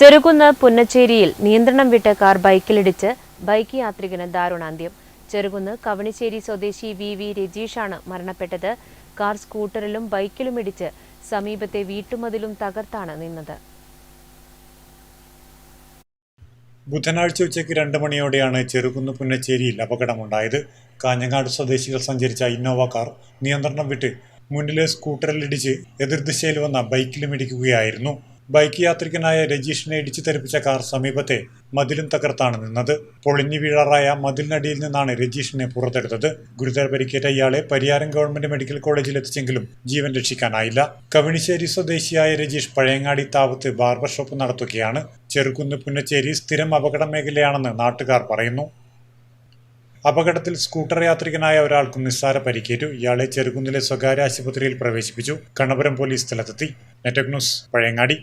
ചെറുകുന്ന് പുന്നച്ചേരിയിൽ നിയന്ത്രണം വിട്ട car ബൈക്കിലിടിച്ച് bike യാത്രികന് ദാരുണാന്ത്യം. ചെറുകുന്ന് കവണിശ്ശേരി സ്വദേശി വി വി രജീഷാണ് മരണപ്പെട്ടത്. കാർ സ്കൂട്ടറിലും ബൈക്കിലും ഇടിച്ച് സമീപത്തെ വീട്ടുമതിലും തകർത്താണ് നിന്നത്. ബുധനാഴ്ച ഉച്ചയ്ക്ക് രണ്ട് മണിയോടെയാണ് ചെറുകുന്ന് പുന്നച്ചേരിയിൽ അപകടമുണ്ടായത്. കാഞ്ഞങ്ങാട് സ്വദേശികൾ സഞ്ചരിച്ച ഇന്നോവ കാർ നിയന്ത്രണം വിട്ട് മുന്നിലെ സ്കൂട്ടറിലിടിച്ച് എതിർദിശയിൽ വന്ന ബൈക്കിലും ഇടിക്കുകയായിരുന്നു. ബൈക്ക് യാത്രികനായ രജീഷിനെ ഇടിച്ചു തെറിപ്പിച്ച കാർ സമീപത്തെ മതിലും തകർത്താണ് നിന്നത്. പൊളിഞ്ഞു വീഴാറായ മതിലിനടിയിൽ നിന്നാണ് രജീഷിനെ പുറത്തെടുത്തത്. ഗുരുതര പരിക്കേറ്റ ഇയാളെ പരിയാരം ഗവൺമെന്റ് മെഡിക്കൽ കോളേജിൽ എത്തിച്ചെങ്കിലും ജീവൻ രക്ഷിക്കാനായില്ല. കവിണിശ്ശേരി സ്വദേശിയായ രജീഷ് പഴയങ്ങാടി താവത്ത് ബാർബർ ഷോപ്പ് നടത്തുകയാണ്. ചെറുകുന്ന് പുന്നച്ചേരി സ്ഥിരം അപകട മേഖലയാണെന്ന് നാട്ടുകാർ പറയുന്നു. അപകടത്തിൽ സ്കൂട്ടർ യാത്രികനായ ഒരാൾക്കും നിസ്സാര പരിക്കേറ്റു. ഇയാളെ ചെറുകുന്നിലെ സ്വകാര്യ ആശുപത്രിയിൽ പ്രവേശിപ്പിച്ചു. കണ്ണപുരം പോലീസ് സ്ഥലത്തെത്തി. നെറ്റക് ന്യൂസ് പഴയങ്ങാടി.